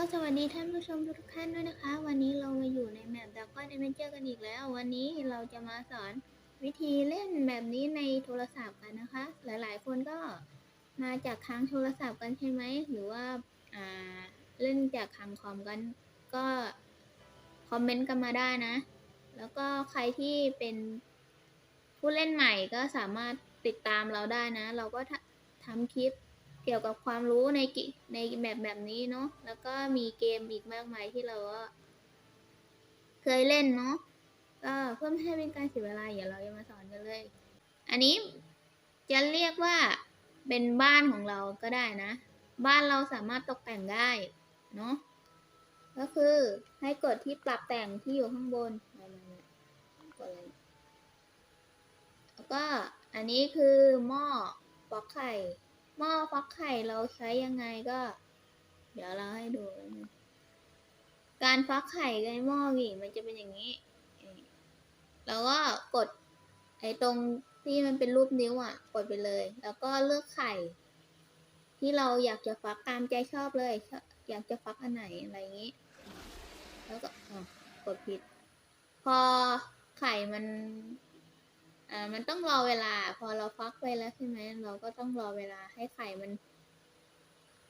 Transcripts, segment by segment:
ก็สวัสดีท่านผู้ชมทุกท่านด้วยนะคะ วันนี้เรามาอยู่ในแมปด a ก o อนเ v เ n อร์กันอีกแล้ว วันนี้เราจะมาสอนวิธีเล่นแบบนี้ในโทรศัพท์กันนะคะ หลายๆ คนก็มาจากทางโทรศัพท์กันใช่ไหมหรือว่าอ่าเล่นจากทางคอมกันก็คอมเมนต์กันมาได้นะ แล้วก็ใครที่เป็นผู้เล่นใหม่ก็สามารถติดตามเราได้นะ เราก็ทำทำคลิป เกี่ยวกับความรู้ในกิในแบบแบบนี้เนาะ แล้วก็มีเกมอีกมากมายที่เราก็เคยเล่นเนาะ ก็เพื่อไม่ให้เป็นการเสียเวลาเดี๋ยวเราจะมาสอนกันเลย อันนี้จะเรียกว่าเป็นบ้านของเราก็ได้นะ บ้านเราสามารถตกแต่งได้เนาะ ก็คือให้กดที่ปรับแต่งที่อยู่ข้างบนแล้วก็อันนี้คือหม้อปอกไข่ หม้อฟักไข่เราใช้ยังไงก็ เดี๋ยวเราให้ดูนะการฟักไข่ในหม้อนี่มันจะเป็นอย่างนี้ แล้วก็กดไอ้ตรงที่มันเป็นรูปนิ้วอะ กดไปเลย แล้วก็เลือกไข่ ที่เราอยากจะฟักตามใจชอบเลย อยากจะฟักอันไหนอะไรอย่างนี้ แล้วก็กดผิด พอไข่มัน อ่ามันต้องรอเวลา พอเราฟักไปแล้วใช่ไหมเราก็ต้องรอเวลาให้ไข่มัน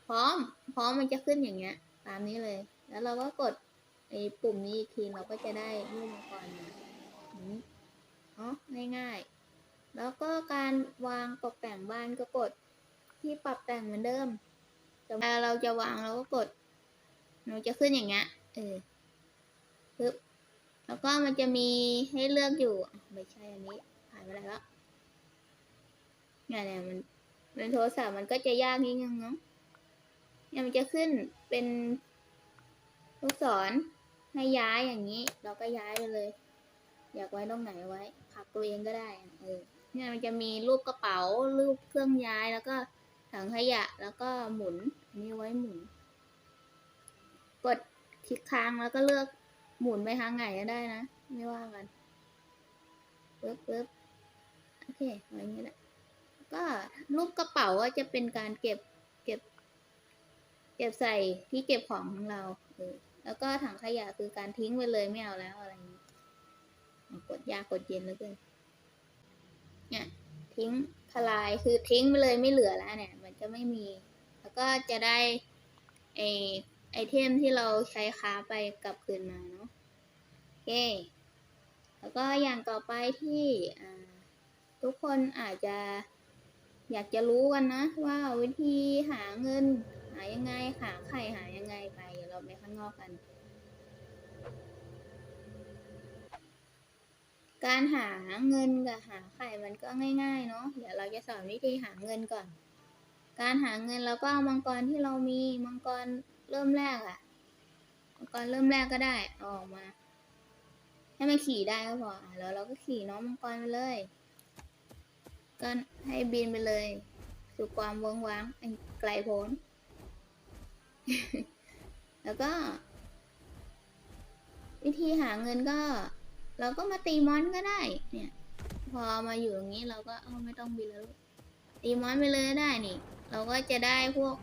พร้อม พร้อมมันจะขึ้นอย่างเงี้ย ตามนี้เลย แล้วเราก็กดไอ้ปุ่มนี้อีกทีเราก็จะได้รูปมังกรมาอย่างนี้อ๋อง่ายๆ แล้วก็การวางตกแต่งบ้านก็กดที่ปรับแต่งเหมือนเดิมแต่เวลาเราจะวางเราก็กดมันจะขึ้นอย่างเงี้ย เออปึ๊บแล้วก็มันจะมีให้เลือกอยู่ ไม่ใช่อันนี้ายไปไหนแล้วเนี่ยเนี่ยมันในโทรศัพท์มันก็จะยากนิดนึงเนาะเนี่ยมันจะขึ้นเป็นลูกศรให้ย้ายอย่างนี้ เราก็ย้ายไปเลย อยากไว้ตรงไหนไว้พักตัวเองก็ได้เออเนี่ยมันจะมีรูปกระเป๋ารูปเครื่องย้ายแล้วก็ถังขยะแล้วก็หมุนอันนี้ไว้หมุน กดคลิกค้างแล้วก็เลือกหมุนไปทางไหนก็ได้นะ ไม่ว่ากันปึ๊บปึ๊บ โอเคอะไรอย่างเงี้ยแหละก็รูปกระเป๋าก็จะเป็นการเก็บเก็บ เก็บใส่ที่เก็บของของเราเออแล้วก็ถังขยะคือการทิ้งไปเลยไม่เอาแล้วอะไรอย่างนี้กดยากกดเย็นแล้วกินเนี่ยทิ้งทลายคือทิ้งไปเลยไม่เหลือแล้วเนี่ย มันจะไม่มี แล้วก็จะได้ไอไอเทมที่เราใช้ค้าไปกลับคืนมาเนาะโอเค แล้วก็อย่างต่อไปที่ ทุกคนอาจจะอยากจะรู้กันนะ ว่าวิธีหาเงิน หายังไงหาไข่หายังไงไปเดี๋ยวเราไปข้างนอกกัน การหาเงินกับหาไข่มันก็ง่ายๆเนาะเดี๋ยวเราจะสอนวิธีหาเงินก่อน การหาเงินเราก็เอามังกรที่เรามีมังกรเริ่มแรกอะมังกรเริ่มแรกก็ได้ออกมา ให้มันขี่ได้ก็พอแล้วเราก็ขี่น้องมังกรไปเลย ก็ให้บินไปเลย สู่ความวงว้างอันไกลโพ้น แล้วก็ วิธีหาเงินก็ เราก็มาตีมอนก็ได้ เนี่ย พอมาอยู่ตรงนี้เราก็เออไม่ต้องบินแล้ว ตีมอนไปเลยได้นี่ เราก็จะได้พวก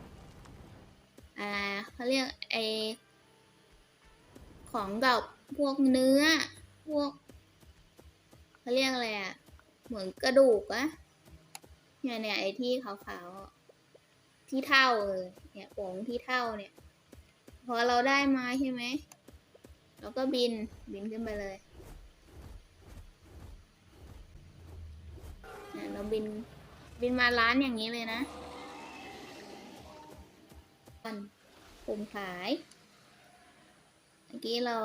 อ่าเขาเรียกไอของเก่าพวกเนื้อ พวกเขาเรียกอะไรอะเหมือนกระดูกอะ เนี่ยเนี่ยไอ้ที่ขาวๆที่เท่าเออเนี่ยผงที่เท่าเนี่ย พอเราได้มาใช่ไหมเราก็บินบินขึ้นไปเลยเนี่ยเราบินบินมาร้านอย่างนี้เลยนะปุ่มขาย เมื่อกี้เรา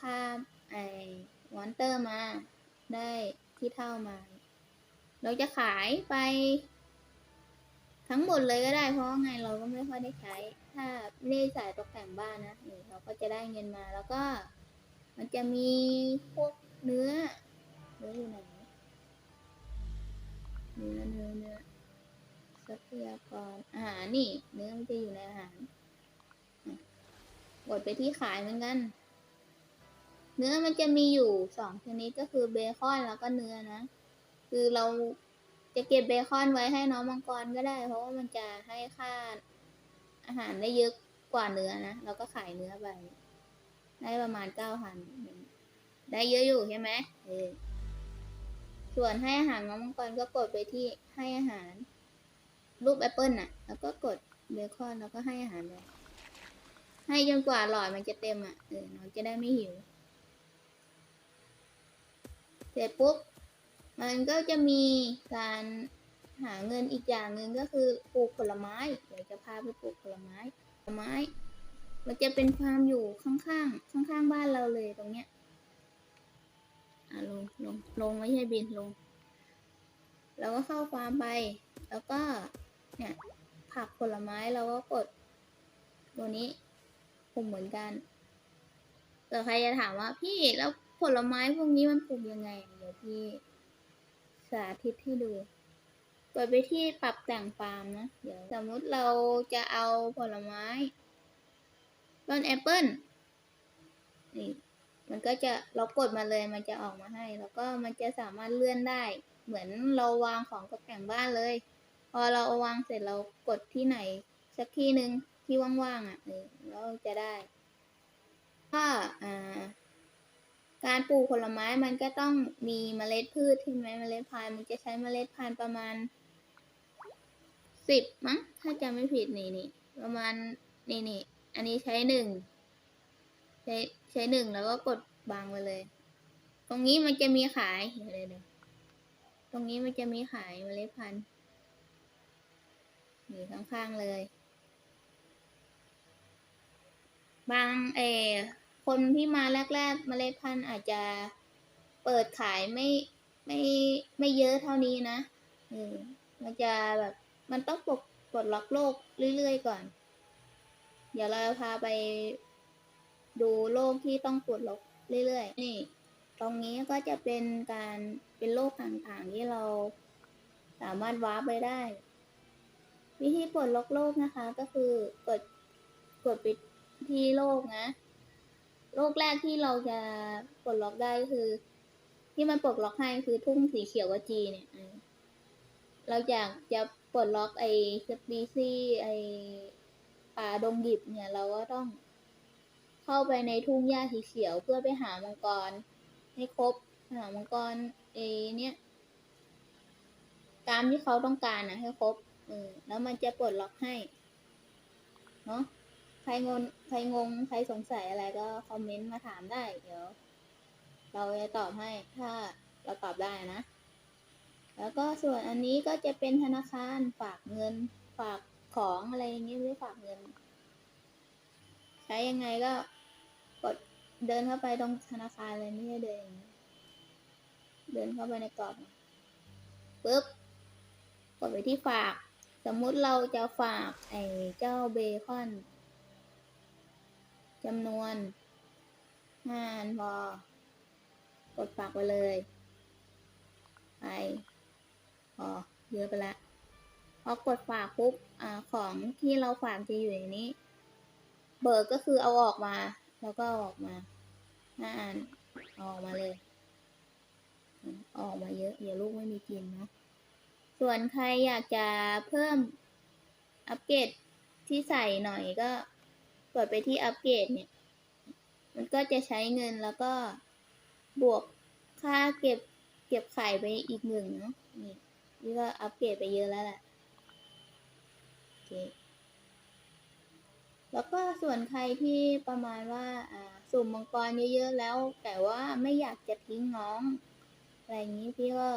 ข้ามไอ้มอนเตอร์มาได้ที่เท่ามา เราจะขายไป ทั้งหมดเลยก็ได้ เพราะไงเราก็ไม่ค่อยได้ใช้ ถ้าไม่ได้ใส่ตกแต่งบ้านนะนี่เราก็จะได้เงินมาแล้วก็ มันจะมีพวกเนื้อเนื้ออยู่ไหนเนื้อเนื้อเนื้อทรัพยากรอาหารนี่ เนื้อมันจะอยู่ในอาหารกดไปที่ขายเหมือนกัน เนื้อมันจะมีอยู่สองชนิดก็คือเบคอนแล้วก็เนื้อนะ คือเราจะเก็บเบคอนไว้ให้น้องมังกรก็ได้ เพราะว่ามันจะให้ค่าอาหารได้เยอะกว่าเนื้อนะ เราก็ขายเนื้อไป ได้ประมาณเก้าพันได้เยอะอยู่ใช่ไหมเออส่วนให้อาหารน้องมังกรก็กดไปที่ให้อาหาร รูปแอปเปิลน่ะ แล้วก็กดเบคอนแล้วก็ให้อาหารไปให้จนกว่าหลอดมันจะเต็มอะเออน้องจะได้ไม่หิว เสร็จปุ๊บ มันก็จะมีการหาเงินอีกอย่างหนึ่งก็คือปลูกผลไม้เดี๋ยวจะพาไปปลูกผลไม้ผลไม้ มันจะเป็นฟาร์มอยู่ข้างๆข้างๆบ้านเราเลยตรงเนี้ยอะลงลงลงไม่ใช่บินลงแล้วก็เข้าฟาร์มไป แล้วก็เนี่ยผักผลไม้เราก็กด ตัวนี้ปลูกเหมือนกันแต่ใครจะถามว่าพี่แล้วผลไม้พวกนี้มันปลูกยังไง เดี๋ยวพี่ สาธิตให้ดูกดไปที่ปรับแต่งฟาร์มนะ เดี๋ยวสมมุติเราจะเอาผลไม้ต้นแอปเปิ้ลนี่มันก็จะเรากดมาเลยมันจะออกมาให้ แล้วก็มันจะสามารถเลื่อนได้ เหมือนเราวางของตกแต่งบ้านเลย พอเราวางเสร็จเรากดที่ไหน สักที่หนึ่งที่ว่างๆอะเออเราจะได้ก็อ่า การปลูกผลไม้มันก็ต้องมีเมล็ดพืชใช่ไหมเมล็ดพันธุ์มันจะใช้เมล็ดพันธุ์ประมาณสิบมั้งถ้าจำไม่ผิดนี่นี่ประมาณนี่นี่อันนี้ใช้หนึ่งใช้ใช้หนึ่งแล้วก็กดบางไปเลย ตรงนี้มันจะมีขายเดี๋ยวเดี๋ยวตรงนี้มันจะมีขายเมล็ดพันธุ์อยู่ข้างๆเลย บางเออ คนที่มาแรกๆเมล็ดพันธุ์อาจจะเปิดขายไม่ไม่ไม่เยอะเท่านี้นะออมันจะแบบมันต้องปลดปลดล็อกโลกเรื่อยๆก่อน เดี๋ยวเราพาไปดูโลกที่ต้องปลดล็อกเรื่อยๆนี่ ตรงนี้ก็จะเป็นการเป็นโลกต่างๆที่เราสามารถวาร์ปไปได้ วิธีปลดล็อกโลกนะคะ ก็คือกดกดไปที่โลกนะ โลกแรกที่เราจะปลดล็อกได้คือ ที่มันปลดล็อกให้คือทุ่งสีเขียวกับจีเนี่ยเราอยากจะปลดล็อกไอ้สปีซี่ไอ้ป่าดงดิบเนี่ย เราก็ต้องเข้าไปในทุ่งหญ้าสีเขียวเพื่อไปหามังกรให้ครบหามังกรไอ้เนี่ยตามที่เขาต้องการนะให้ครบเออแล้วมันจะปลดล็อกให้ เนาะ ครงงใครงง ใครสงสัยอะไรก็คอมเมนต์มาถามได้ เดี๋ยว เราจะตอบให้ถ้าเราตอบได้นะ แล้วก็ส่วนอันนี้ก็จะเป็นธนาคารฝากเงินฝากของอะไรอย่างเงี้ยไม่ได้ฝากเงิน ใช้ยังไงก็กดเดินเข้าไปตรงธนาคารเลยไม่ใช่เดินเดินเข้าไปในกรอบปุ๊บกดไปที่ฝาก สมมุติเราจะฝากไอ้เจ้าเบคอน จำนวนห้าอันพอกดฝากไปเลย ไปพอเยอะไปละพอกดฝากปุ๊บอ่าของที่เราฝากจะอยู่ในนี้ เบิกก็คือเอาออกมา แล้วก็ออกมาห้าอันออกมาเลยออกมาเยอะ เดี๋ยวลูกไม่มีกินนะ ส่วนใครอยากจะเพิ่มอัปเกรดที่ใส่หน่อยก็ ดไปที่อัปเกรดเนี่ย มันก็จะใช้เงินแล้วก็บวกค่าเก็บเก็บไข่ไปอีกหนึ่งเนาะนี่นี่ก็อัปเกรดไปเยอะแล้วแหละโอเคแล้วก็ส่วนใครที่ประมาณว่าอ่าสุ่มมังกรเยอะๆแล้ว แต่ว่าไม่อยากจะทิ้งน้อง อะไรอย่างนี้พี่ก็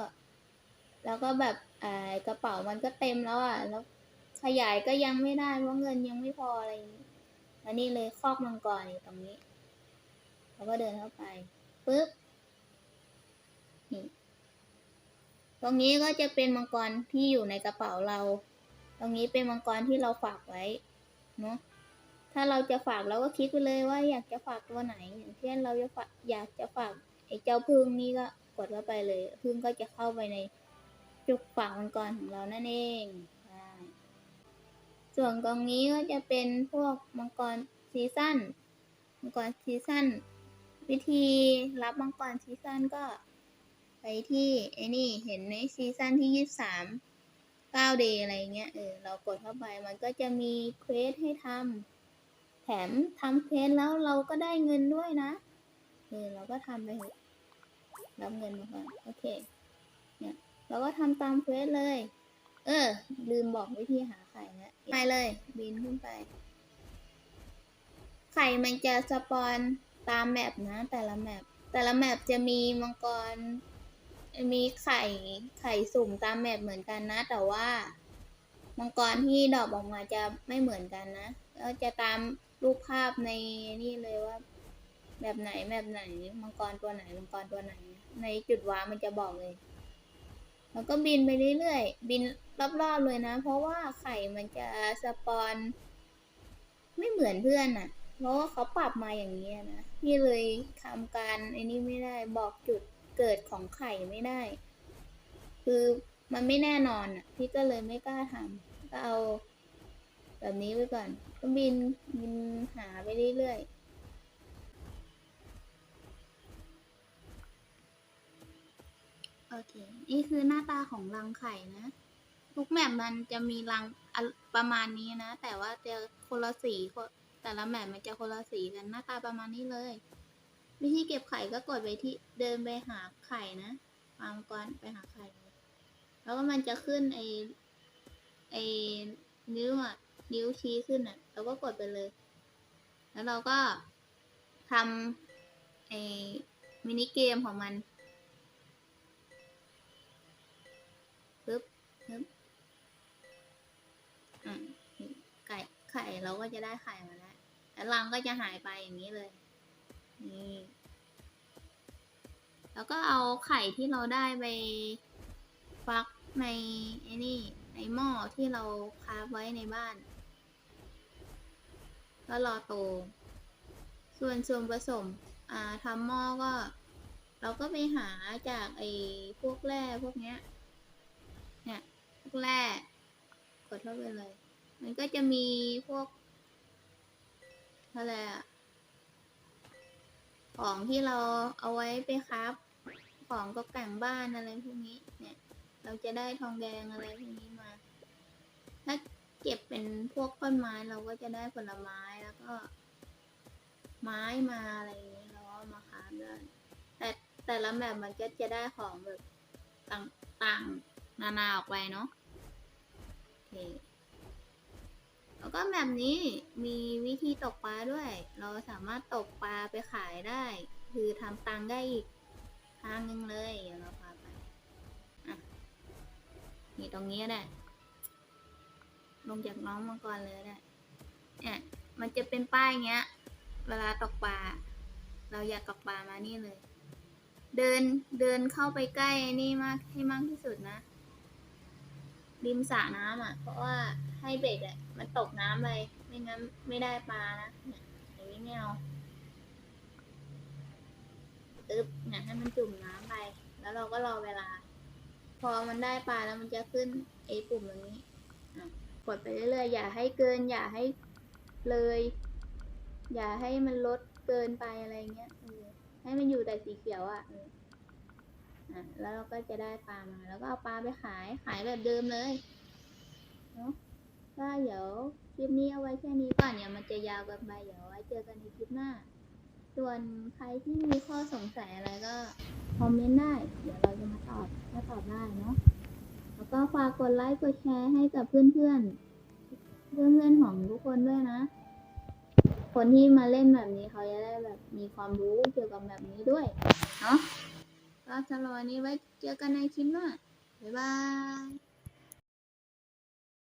แล้วก็แบบอ่ากระเป๋ามันก็เต็มแล้วอะแล้วขยายก็ยังไม่ได้เพราะเงินยังไม่พออะไรอย่างนี้ อันนี้เลยคอกมังกรอยู่ตรงนี้เราก็เดินเข้าไปปุ๊บนี่ตรงนี้ก็จะเป็นมังกรที่อยู่ในกระเป๋าเรา ตรงนี้เป็นมังกรที่เราฝากไว้เนาะถ้าเราจะฝากเราก็คลิกไปเลยว่าอยากจะฝากตัวไหนอย่างเช่นเราจะฝากอยากจะฝากไอ้เจ้าพึ่งนี่ก็กดเข้าไปเลย พึ่งก็จะเข้าไปในจุกฝากมังกรของเรานั่นเอง ส่วนกองนี้ก็จะเป็นพวกมังกรซีซั่น มังกรซีซั่น วิธีรับมังกรซีซั่นก็ไปที่ไอ้นี่เห็นในซีซั่นที่ยี่สามเก้าเดย์อะไรเงี้ยเออเรากดเข้าไปมันก็จะมีเควสให้ทำแถมทำเควสแล้วเราก็ได้เงินด้วยนะเออเราก็ทำไปรับเงินมาก่อนโอเคเนี่ยเราก็ทำตามเควสเลย เออ ลืมบอกวิธีหาไข่นะไปเลย บินขึ้นไป ไข่มันจะสปอนตามแมปนะ แต่ละแมปแต่ละแมปจะมีมังกร มีไข่ไข่สุ่มตามแมปเหมือนกันนะ แต่ว่า มังกรที่ดอกออกมาจะไม่เหมือนกันนะแล้วจะตามรูปภาพในนี่เลยว่า แบบไหนแบบไหนมังกรตัวไหนมังกรตัวไหน ในจุดว้าร์มันจะบอกเลย แล้วก็บินไปเรื่อยๆ บินรอบๆเลยนะ เพราะว่าไข่มันจะสปอน ไม่เหมือนเพื่อนน่ะ เพราะว่าเขาปรับมาอย่างนี้นะพี่เลยทำการไอ้นี่ไม่ได้บอกจุดเกิดของไข่ไม่ได้ คือมันไม่แน่นอนอะ พี่ก็เลยไม่กล้าทำก็เอา แบบนี้ไว้ก่อน ก็บินบินหาไปเรื่อยๆ โอเค นี่คือหน้าตาของรังไข่นะ ทุกแมปมันจะมีรังประมาณนี้นะ แต่ว่าจะคนละสีคนแต่ละแมปมันจะคนละสีกัน หน้าตาประมาณนี้เลย วิธีเก็บไข่ก็กดไปที่เดินไปหาไข่นะวางก่อนไปหาไข่ แล้วก็มันจะขึ้นไอไอนิ้วอะ นิ้วชี้ขึ้นอะ เราก็กดไปเลย แล้วเราก็ทำไอมินิเกมของมันปึ๊ ฮึบอะไก่ไข่เราก็จะได้ไข่มาแล้วแล้วรังก็จะหายไปอย่างนี้เลย นี่ แล้วก็เอาไข่ที่เราได้ไปฟักในไอ้นี่ในหม้อที่เราคาไว้ในบ้าน ก็รอโต ส่วนส่วนผสม อ่าทำหม้อก็ เราก็ไปหาจากไอ้พวกแร่พวกเนี้ย กแร่กดเข้าไปเลย มันก็จะมีพวกอะไรอะของที่เราเอาไว้ไปครับ ของตกแต่งบ้านอะไรพวกนี้ เนี่ย เราจะได้ทองแดงอะไรพวกนี้มา ถ้าเก็บเป็นพวกต้นไม้เราก็จะได้ผลไม้แล้วก็ ไม้มาอะไรอย่างนี้เราก็มาค้าได้แต่แต่ละแบบมันก็จะได้ของแบบต่างต่างนานาออกไปเนาะ แล้วก็แบบนี้มีวิธีตกปลาด้วย เราสามารถตกปลาไปขายได้ คือทำตังได้อีกทางหนึงเลยเดี๋ยวเราพาไปอะนี่ตรงนี้แหละลงจากน้องมังกรเลยได้เนี่ยมันจะเป็นป้ายเงี้ย เวลาตกปลา เราอยากตกปลามานี่เลย เดินเดินเข้าไปใกล้นี่มากให้มากที่สุดนะ ริมสระน้ำอะ เพราะว่าให้เบ็ดอะมันตกน้ำไปไม่งั้นไม่ได้ปลานะเนี่ยอย่างนี้ไม่เอาตึ๊บเนี่ยให้มันจุ่มน้ำไป แล้วเราก็รอเวลา พอมันได้ปลาแล้วมันจะขึ้นไอ้ปุ่มตรงนี้กดไปเรื่อยๆอย่าให้เกิน อย่าให้เลย อย่าให้มันลดเกินไปอะไรเงี้ยให้มันอยู่แต่สีเขียวอะเอออะ แล้วเราก็จะได้ปลามา แล้วก็เอาปลาไปขาย ขายแบบเดิมเลยเนาะก็เดี๋ยวคลิปนี้เอาไว้แค่นี้ก่อนเนี่ยมันจะยาวเกันไปเดี๋ยวไว้เจอกันในคลิปหน้า ส่วนใครที่มีข้อสงสัยอะไรก็คอมเมนต์ได้ เดี๋ยวเราจะมาตอบถ้าตอบได้เนาะ แล้วก็ฝากกดไลค์กดแชร์ให้กับเพื่อนๆ เพื่อนๆของทุกคนด้วยนะ คนที่มาเล่นแบบนี้เขาจะได้แบบมีความรู้เกี่ยวกับแบบนี้ด้วย เนาะ ก็สำหรับวันนี้ไว้เจอกันในคลิปหน้าบ๊ายบาย